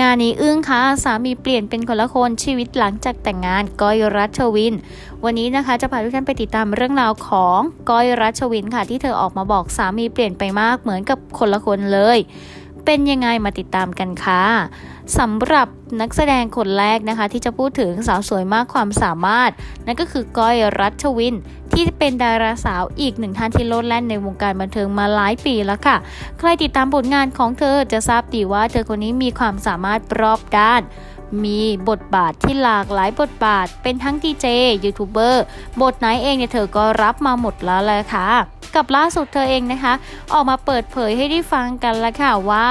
งานนี้อึ้งค่ะสามีเปลี่ยนเป็นคนละคนชีวิตหลังจากแต่งงานก้อยรัชวิน วันนี้นะคะจะพาทุกท่านไปติดตามเรื่องราวของก้อยรัชวินค่ะ ที่เธอออกมาบอกสามีเปลี่ยนไปมากเหมือนกับคนละคนเลย เป็นยังไงมาติดตามกันค่ะสำหรับนักแสดงคนแรกนะคะ ที่จะพูดถึงสาวสวยมากความสามารถ นั่นก็คือก้อยรัชวิน ที่เป็นดาราสาวอีกหนึ่งท่านที่โลดแล่นในวงการบันเทิงมาหลายปีแล้วค่ะ ใครติดตามผลงานของเธอจะทราบดีว่าเธอคนนี้มีความสามารถรอบด้าน มีบทบาทที่หลากหลายบทบาท เป็นทั้งดีเจยูทูบเบอร์บทไหนเองเนี่ยเธอก็รับมาหมดแล้วแหละค่ะกับล่าสุดเธอเองนะคะ ออกมาเปิดเผยให้ได้ฟังกันแล้วค่ะว่า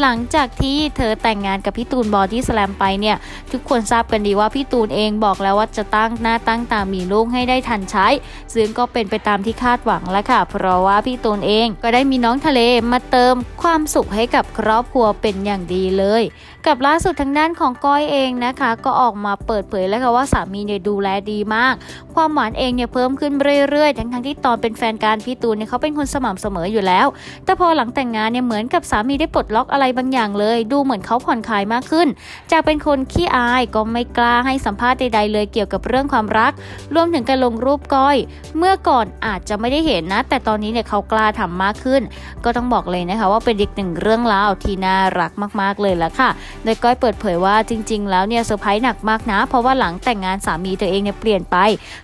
หลังจากที่เธอแต่งงานกับพี่ตูนบอดี้สแลมไปเนี่ย ทุกคนทราบกันดีว่าพี่ตูนเองบอกแล้วว่าจะตั้งหน้าตั้งตามีลูกให้ได้ทันใช้ ซึ่งก็เป็นไปตามที่คาดหวังแล้วค่ะ เพราะว่าพี่ตูนเองก็ได้มีน้องทะเลมาเติมความสุขให้กับครอบครัวเป็นอย่างดีเลย กับล่าสุดทางด้านของก้อยเองนะคะก็ออกมาเปิดเผยแล้วค่ะว่าสามีเนี่ยดูแลดีมาก ความหวานเองเนี่ยเพิ่มขึ้นเรื่อยๆทั้งๆที่ตอนเป็นแฟนกันพี่ตูนเนี่ยเขาเป็นคนสม่ำเสมออยู่แล้ว แต่พอหลังแต่งงานเนี่ยเหมือนกับสามีได้ปลดล็อกอะไรบางอย่างเลย ดูเหมือนเขาผ่อนคลายมากขึ้น จากเป็นคนขี้อายก็ไม่กล้าให้สัมภาษณ์ใดๆเลยเกี่ยวกับเรื่องความรัก รวมถึงการลงรูปก้อย เมื่อก่อนอาจจะไม่ได้เห็นนะ แต่ตอนนี้เนี่ยเขากล้าทำมากขึ้น ก็ต้องบอกเลยนะคะว่าเป็นอีกหนึ่งเรื่องราวที่น่ารักมากๆเลยละค่ะ โดยก้อยเปิดเผยว่าจริงๆ แล้วเนี่ยเซอร์ไพรส์หนักมากนะ เพราะว่าหลังแต่งงานสามีตัวเองเนี่ยเปลี่ยนไป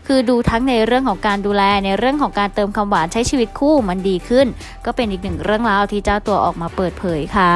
คือดูทั้งในเรื่องของการดูแลในเรื่องของการเติมคำหวานใช้ชีวิตคู่มันดีขึ้น ก็เป็นอีกหนึ่งเรื่องราวที่เจ้าตัวออกมาเปิดเผยค่ะ